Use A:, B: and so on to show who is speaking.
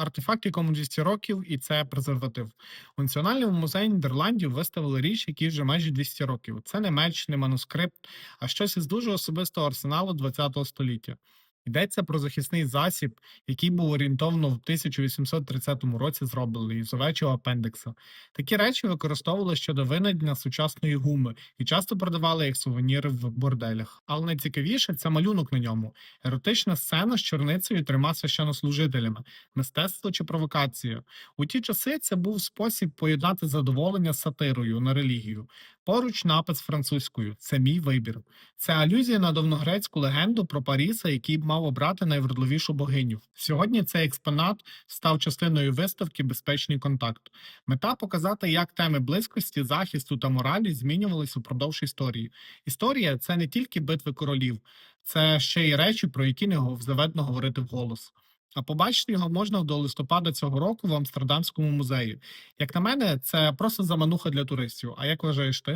A: артефакт, якому 200 років, і це презерватив. У Національному музеї Нідерландів виставили річ, якій вже майже 200 років. Це не меч, не манускрипт, а щось із дуже особистого арсеналу ХХ століття. Йдеться про захисний засіб, який був орієнтовно в 1830 році зроблений із овечого апендикса. Такі речі використовували щодо винайдення сучасної гуми і часто продавали як сувеніри в борделях. Але найцікавіше це малюнок на ньому. Еротична сцена з чорницею і трьома священнослужителями, мистецтво чи провокація. У ті часи це був спосіб поєднати задоволення з сатирою на релігію. Поруч напис французькою це мій вибір. Це алюзія на давногрецьку легенду про Паріса, який мав обрати найвродливішу богиню. Сьогодні цей експонат став частиною виставки Безпечний контакт. Мета показати, як теми близькості, захисту та моралі змінювались упродовж історії. Історія це не тільки битви королів, це ще й речі, про які не заведено говорити вголос. А побачити його можна до листопада цього року в Амстердамському музеї. Як на мене, це просто замануха для туристів. А як вважаєш ти?